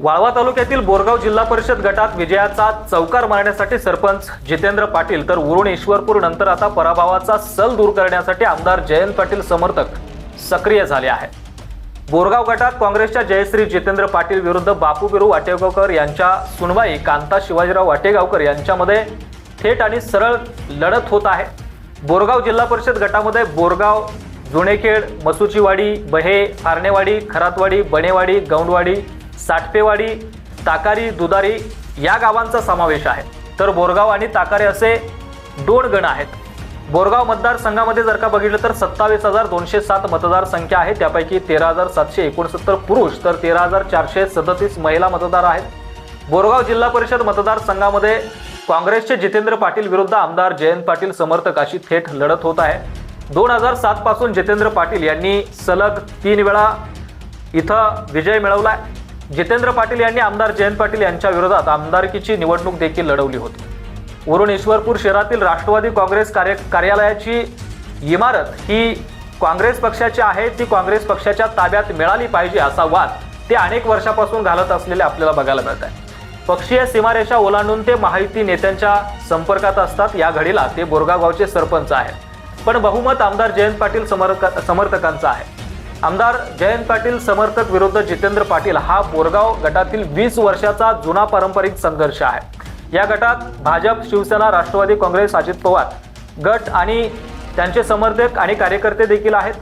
वाळवा तालुक्यातील बोरगाव जिल्हा परिषद गटात विजयाचा चौकार मारण्यासाठी सरपंच जितेंद्र पाटील तर उरुण ईश्वरपूर नंतर आता पराभवाचा सल दूर करण्यासाठी आमदार जयंत पाटील समर्थक सक्रिय झाले आहेत. बोरगाव गटात काँग्रेसच्या जयश्री जितेंद्र पाटील विरुद्ध बापू बिरू वाटेगावकर यांच्या सुनवाई कांता शिवाजीराव वाटेगावकर यांच्यामध्ये थेट आणि सरळ लढत होत आहे. बोरगाव जिल्हा परिषद गटामध्ये बोरगाव जुनेखेड मसुचीवाडी बहे फारणेवाडी खरातवाडी बनेवाडी गौंडवाडी साठपेवाडी ताकारी दुधारी या गावांचा समावेश आहे. तर बोरगाव आणि ताकारे असे दोन गण आहेत. बोरगाव मतदारसंघामध्ये जर का बघितलं तर सत्तावीस हजार दोनशे सात मतदारसंख्या आहे. त्यापैकी तेरा हजार सातशे एकोणसत्तर पुरुष तर तेरा हजार चारशे सदतीस महिला मतदार आहेत. बोरगाव जिल्हा परिषद मतदारसंघामध्ये काँग्रेसचे जितेंद्र पाटील विरुद्ध आमदार जयंत पाटील समर्थक अशी थेट लढत होत आहे. दोन हजार सातपासून जितेंद्र पाटील यांनी सलग तीन वेळा इथं विजय मिळवला आहे जितेंद्र पाटील यांनी आमदार जयंत पाटील यांच्या विरोधात आमदारकीची निवडणूक देखील लढवली होती. वरून ईश्वरपूर शहरातील राष्ट्रवादी काँग्रेस कार्य कार्यालयाची इमारत ही काँग्रेस पक्षाची आहे ती काँग्रेस पक्षाच्या ताब्यात मिळाली पाहिजे असा वाद ते अनेक वर्षापासून घालत असलेले आपल्याला बघायला मिळत आहे पक्षीय सीमारेषा ओलांडून ते माहिती नेत्यांच्या संपर्कात असतात या घडीला ते बोरगावचे सरपंच आहेत. पण बहुमत आमदार जयंत पाटील समर्थक समर्थकांचं आहे. आमदार जयंत पाटील समर्थक विरुद्ध जितेंद्र पाटील हा बोरगाव गटातील वीस वर्षाचा जुना पारंपरिक संघर्ष आहे. या गटात भाजप शिवसेना राष्ट्रवादी काँग्रेस अजित पवार गट आणि त्यांचे समर्थक आणि कार्यकर्ते देखील आहेत.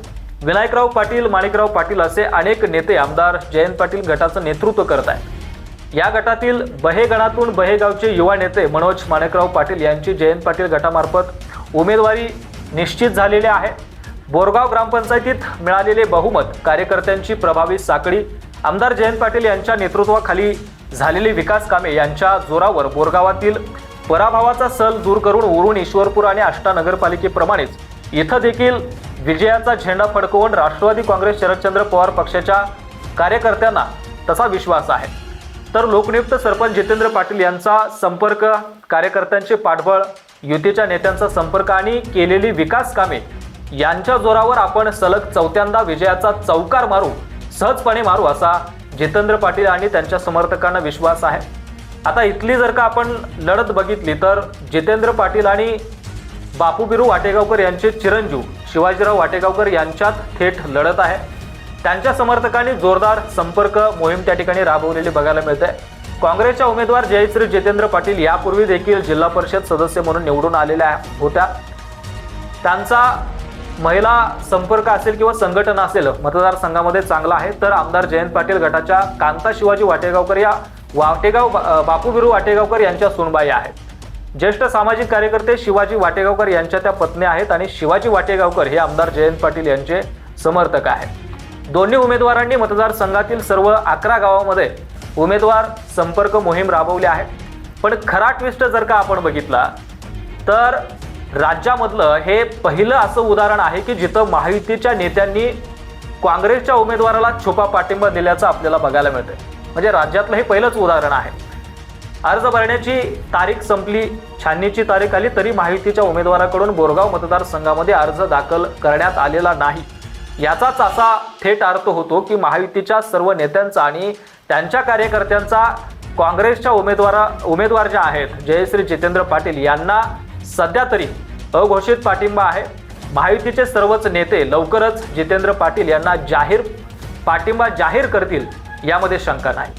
विनायकराव पाटील माणिकराव पाटील असे अनेक नेते आमदार जयंत पाटील गटाचं नेतृत्व करत आहेत. या गटातील बहे गणातून बहेगावचे युवा नेते मनोज माणिकराव पाटील यांची जयंत पाटील गटामार्फत उमेदवारी निश्चित झालेली आहे. बोरगाव ग्रामपंचायतीत मिळालेले बहुमत कार्यकर्त्यांची प्रभावी साकडी आमदार जयंत पाटील यांच्या नेतृत्वाखाली झालेली विकास कामे यांच्या जोरावर बोरगावातील पराभवाचा सल दूर करून उरून ईश्वरपूर आणि आष्टा नगरपालिकेप्रमाणेच इथं देखील विजयाचा झेंडा फडकवून राष्ट्रवादी काँग्रेस शरदचंद्र पवार पक्षाच्या कार्यकर्त्यांना तसा विश्वास आहे. तर लोकनियुक्त सरपंच जितेंद्र पाटील यांचा संपर्क कार्यकर्त्यांचे पाठबळ युतीच्या नेत्यांचा संपर्क आणि केलेली विकास कामे यांच्या जोरावर आपण सलग चौथ्यांदा विजयाचा चौकार मारू सहजपणे मारू असा जितेंद्र पाटील आणि त्यांच्या समर्थकांना विश्वास आहे. आता इथली जर का आपण लढत बघितली तर जितेंद्र पाटील आणि बापू बिरू वाटेगावकर यांचे चिरंजीव शिवाजीराव वाटेगावकर यांच्यात थेट लढत आहे. त्यांच्या समर्थकांनी जोरदार संपर्क मोहीम त्या ठिकाणी राबवलेली बघायला मिळते. काँग्रेसच्या उमेदवार जयश्री जितेंद्र पाटील यापूर्वी देखील जिल्हा परिषद सदस्य म्हणून निवडून आलेल्या होत्या. त्यांचा महिला संपर्क असेल किंवा संघटन असेल मतदारसंघामध्ये चांगला आहे तर आमदार जयंत पाटील गटाच्या कांता शिवाजी वाटेगावकर या वाटेगाव बा- बापू बिरू वाटेगावकर यांच्या सुनबाई आहेत. ज्येष्ठ सामाजिक कार्यकर्ते शिवाजी वाटेगावकर यांच्या त्या पत्नी आहेत आणि शिवाजी वाटेगावकर हे आमदार जयंत पाटील यांचे समर्थक आहेत. दोन्ही उमेदवारांनी मतदारसंघातील सर्व अकरा गावामध्ये उमेदवार संपर्क मोहीम राबवली आहे. पण खरा ट्विस्ट जर का आपण बघितला तर राज्यामधलं हे पहिलं असं उदाहरण आहे की जिथं महायुतीच्या नेत्यांनी काँग्रेसच्या उमेदवाराला छुपा पाठिंबा दिल्याचं आपल्याला बघायला मिळतंय. म्हणजे राज्यातलं हे पहिलंच उदाहरण आहे. अर्ज भरण्याची तारीख संपली छाननीची तारीख आली तरी महायुतीच्या उमेदवाराकडून बोरगाव मतदारसंघामध्ये अर्ज दाखल करण्यात आलेला नाही. याचाच असा थेट अर्थ होतो की महायुतीच्या सर्व नेत्यांचा आणि त्यांच्या कार्यकर्त्यांचा काँग्रेसच्या उमेदवारा उमेदवार ज्या आहेत जयश्री जितेंद्र पाटील यांना सध्या तरी अघोषित पाठिंबा आहे. महायुतीचे सर्वच नेते लवकरच जितेंद्र पाटील यांना जाहीर पाठिंबा जाहीर करतील यामध्ये शंका नाही.